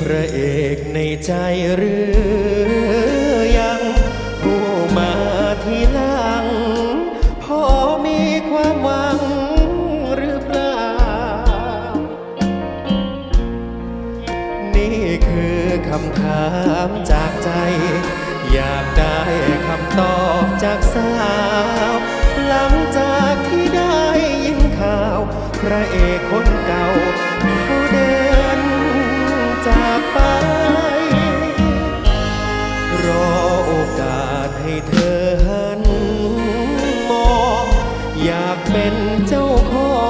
พระเอกในใจหรือยังผู้มาทีหลัง พอมีความหวังหรือเปล่า นี่คือคำถามจากใจ อยากได้คำตอบจากสาว ให้เธอหันมองอยากเป็นเจ้าขอ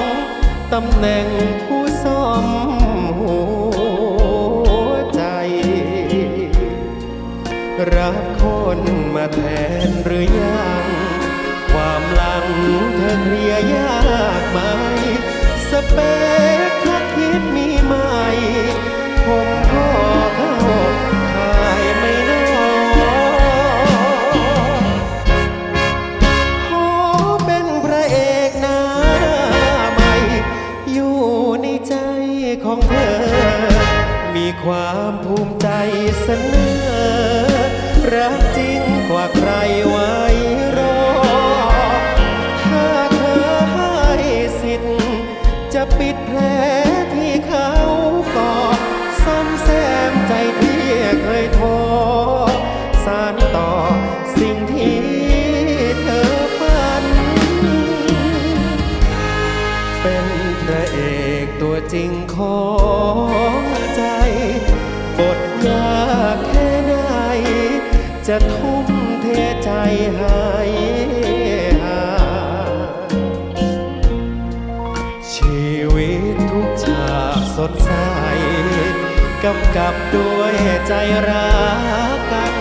งตำแหน่งผู้ซ่อมหัวใจ รับคนมาแทนหรือยัง ความหลังเธอ ของเธอ มีความภูมิใจเสนอ รักจริงกว่าใครไว้รอ ถ้าเธอให้สิทธิ์ จะปิดแผลที่เขาก่อซ่อมแซมใจที่เคยท้อสานต่อสิ่งที่ อกตัวจริงของใจ บทยากแค่ไหน จะทุ่มเทใจให้หา ชีวิตทุกฉากสดใสกำกับด้วยใจรักกัน